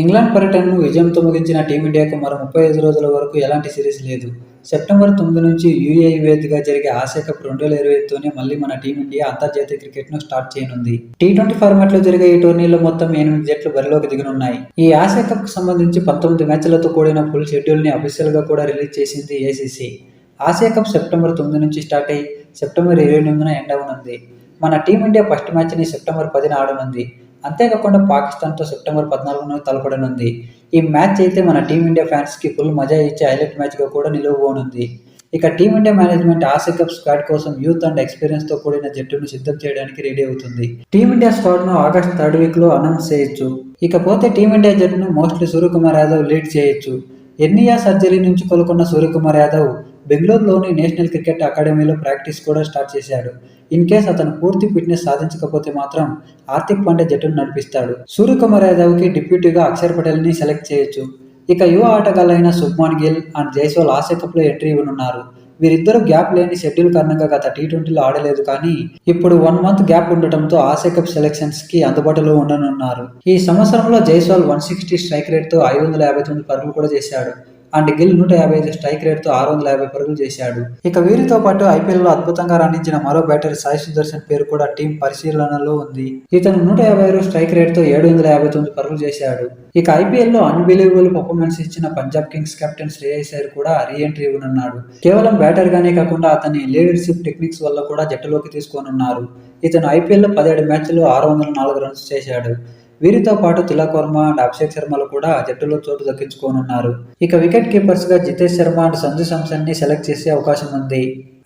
England పర్యటనను విజయంతో ముగించిన టీమిండియాకు మరో ముప్పై ఐదు రోజుల వరకు ఎలాంటి సిరీస్ లేదు. సెప్టెంబర్ తొమ్మిది నుంచి యూఏఈ వేదికగా జరిగే ఆసియా కప్ రెండు వేల ఇరవై మళ్ళీ మన టీమిండియా అంతర్జాతీయ క్రికెట్ను స్టార్ట్ చేయనుంది. టీ ట్వంటీ ఫార్మాట్లో జరిగే ఈ టోర్నీలో మొత్తం ఎనిమిది జట్లు బరిలోకి దిగనున్నాయి. ఈ ఆసియా కప్కు సంబంధించి పంతొమ్మిది మ్యాచ్లతో కూడిన ఫుల్ షెడ్యూల్ని అఫీషియల్గా కూడా రిలీజ్ చేసింది ఏసీసీ ఆసియా కప్ సెప్టెంబర్ తొమ్మిది నుంచి స్టార్ట్ అయ్యి సెప్టెంబర్ ఇరవై ఎనిమిదిన ఎండ్ అవనుంది. మన టీమిండియా ఫస్ట్ మ్యాచ్ని సెప్టెంబర్ పదిన ఆడనుంది. అంతేకాకుండా పాకిస్తాన్తో సెప్టెంబర్ పద్నాలుగున తలపడనుంది. ఈ మ్యాచ్ అయితే మన టీమిండియా ఫ్యాన్స్కి ఫుల్ మజా ఇచ్చే హైలైట్ మ్యాచ్గా కూడా నిలవబోనుంది. ఇక team India management Asia Cup squad కోసం యూత్ అండ్ ఎక్స్పీరియన్స్తో కూడిన జట్టును సిద్ధం చేయడానికి రెడీ అవుతుంది. టీమిండియా స్క్వాడ్ను ఆగస్ట్ థర్డ్ వీక్లో అనౌన్స్ చేయొచ్చు. ఇకపోతే టీమిండియా జట్టును మోస్ట్లీ సూర్యకుమార్ యాదవ్ లీడ్ చేయొచ్చు. ఎన్నియా సర్జరీ నుంచి కోలుకున్న సూర్యకుమార్ యాదవ్ బెంగళూరులోని నేషనల్ క్రికెట్ అకాడమీలో ప్రాక్టీస్ కూడా స్టార్ట్ చేశాడు. ఇన్ కేస్ అతను పూర్తి ఫిట్నెస్ సాధించకపోతే మాత్రం హార్దిక్ పాండే జట్టును నడిపిస్తాడు. సూర్యకుమార్ యాదవ్కి డిప్యూటీగా అక్షర్ పటేల్ని సెలెక్ట్ చేయొచ్చు. ఇక యువ ఆటగాళ్ళైన సుబ్మాన్ గిల్ అండ్ జైస్వాల్ ఆసియా కప్లో ఎంట్రీ ఇవ్వనున్నారు. వీరిద్దరూ గ్యాప్ లేని షెడ్యూల్ కారణంగా గత టీ ట్వంటీలో ఆడలేదు కానీ ఇప్పుడు వన్ మంత్ గ్యాప్ ఉండటంతో ఆసియా కప్ సెలెక్షన్స్కి అందుబాటులో ఉండనున్నారు. ఈ సంవత్సరంలో జైస్వాల్ వన్ సిక్స్టీ స్ట్రైక్ రేట్తో ఐదు వందల యాభై తొమ్మిది పరుగులు కూడా చేశాడు. అండ్ గిల్ నూట యాభై ఐదు స్ట్రైక్ రేట్తో ఆరు వందల యాభై పరుగులు చేశాడు. ఇక వీరితో పాటు ఐపీఎల్లో అద్భుతంగా రాణించిన మరో బ్యాటర్ సాయి సుదర్శన్ పేరు కూడా టీం పరిశీలనలో ఉంది. ఇతను నూట యాభై ఆరు స్ట్రైక్ రేట్తో ఏడు వందల యాభై తొమ్మిది పరుగులు చేశాడు. ఇక ఐపీఎల్లో అన్బిలీవబుల్ పర్ఫార్మెన్స్ ఇచ్చిన పంజాబ్ కింగ్స్ కెప్టెన్ శ్రేయస్ అయ్యర్ కూడా రీ ఎంట్రీ ఇవ్వనున్నాడు. కేవలం బ్యాటర్ గానే కాకుండా అతని లీడర్షిప్ టెక్నిక్స్ వల్ల కూడా జట్టులోకి తీసుకోనున్నారు. ఇతను ఐపీఎల్లో పదిహేడు మ్యాచ్లు ఆరు వందల నాలుగు రన్స్ చేశాడు. వీరితో పాటు తిలక్ వర్మ అండ్ అభిషేక్ శర్మలు కూడా జట్టులో చోటు దక్కించుకోనున్నారు. ఇక వికెట్ కీపర్స్గా జితేష్ శర్మ అండ్ సంజు సంసన్ని సెలెక్ట్ చేసే అవకాశం ఉంది.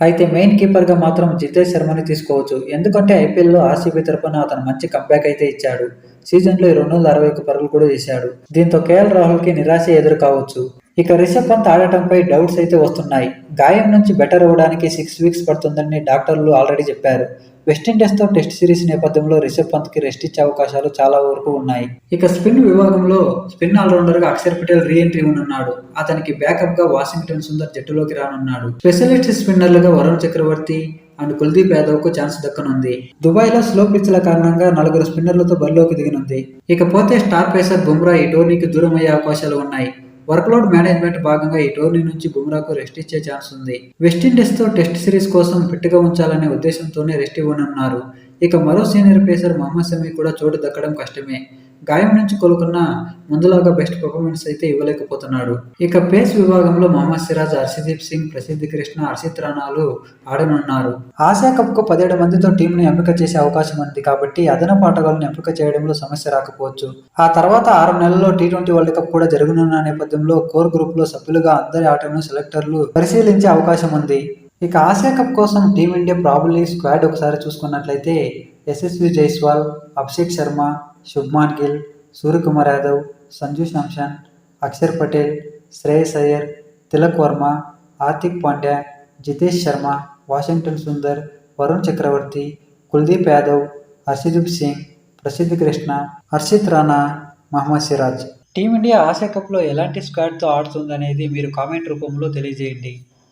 అయితే మెయిన్ కీపర్గా మాత్రం జితేష్ శర్మని తీసుకోవచ్చు. ఎందుకంటే ఐపీఎల్లో ఆర్సీబీ తరఫున అతను మంచి కంబ్యాక్ అయితే ఇచ్చాడు. సీజన్లో రెండు వందల అరవై ఒక్క పరుగులు కూడా చేశాడు దీంతో కేఎల్ రాహుల్కి నిరాశ ఎదురు కావచ్చు ఇక రిషబ్ పంత్ ఆడటంపై డౌట్స్ అయితే వస్తున్నాయి. గాయం నుంచి బెటర్ అవ్వడానికి సిక్స్ వీక్స్ పడుతుందని డాక్టర్లు ఆల్రెడీ చెప్పారు. వెస్టిండీస్తో టెస్ట్ సిరీస్ నేపథ్యంలో రిషబ్ పంత్కి రెస్ట్ ఇచ్చే అవకాశాలు చాలా వరకు ఉన్నాయి. ఇక స్పిన్ విభాగంలో స్పిన్ ఆల్రౌండర్గా అక్షర్ పటేల్ రీ ఎంట్రీ ఉన్నాడు అతనికి బ్యాకప్గా వాషింగ్టన్ సుందర్ జట్టులోకి రానున్నాడు. స్పెషలిస్ట్ స్పిన్నర్లుగా వరుణ్ చక్రవర్తి అండ్ కుల్దీప్ యాదవ్కు ఛాన్స్ దక్కనుంది. దుబాయ్లో స్లో పిచ్ల కారణంగా నలుగురు స్పిన్నర్లతో బరిలోకి దిగనుంది. ఇకపోతే స్టార్ పేసర్ బుమ్రా ఈ టోర్నీకి దూరం అయ్యే అవకాశాలు ఉన్నాయి. వర్క్లోడ్ మేనేజ్మెంట్ భాగంగా ఈ టోర్నీ నుంచి బుమ్రాకు రెస్ట్ ఇచ్చే ఛాన్స్ ఉంది. వెస్టిండీస్తో టెస్ట్ సిరీస్ కోసం ఫిట్గా ఉంచాలనే ఉద్దేశంతోనే రెస్ట్ ఇవ్వనున్నారు. ఇక మరో సీనియర్ పేసర్ మహమ్మద్ షమి కూడా చోటు దక్కడం కష్టమే. గాయం నుంచి కోలుకున్న ముందులాగా బెస్ట్ పర్ఫార్మెన్స్ అయితే ఇవ్వలేకపోతున్నాడు. ఇక పేస్ విభాగంలో మహమ్మద్ సిరాజ్ హర్షదీప్ సింగ్ ప్రసిద్ధి కృష్ణ హర్షిత్ రాణాలు ఆడనున్నారు. ఆసియా కప్కు పదిహేడు మందితో టీంను ఎంపిక చేసే అవకాశం ఉంది కాబట్టి అదనపు ఆటగాళ్ళను ఎంపిక చేయడంలో సమస్య రాకపోవచ్చు. ఆ తర్వాత ఆరు నెలల్లో టీ ట్వంటీ వరల్డ్ కప్ కూడా జరగనున్న నేపథ్యంలో కోర్ గ్రూప్లో సభ్యులుగా అందరి ఆటలను సెలెక్టర్లు పరిశీలించే అవకాశం ఉంది. ఇక ఆసియా కప్ కోసం టీమిండియా ప్రాబుల్లీ స్క్వాడ్ ఒకసారి చూసుకున్నట్లయితే Yashasvi Jaiswal Abhishek Sharma Shubman Gill Suryakumar Yadav Sanju Samson Axar Patel Shreyas Iyer Tilak Varma Hardik Pandya Jitesh Sharma Washington Sundar Varun Chakravarthy Kuldeep Yadav Arshdeep Singh Prasidh Krishna Harshit Rana Mohammed Siraj. Team India Asia కప్లో ఎలాంటి స్క్వాడ్తో ఆడుతుందనేది మీరు comment రూపంలో తెలియజేయండి.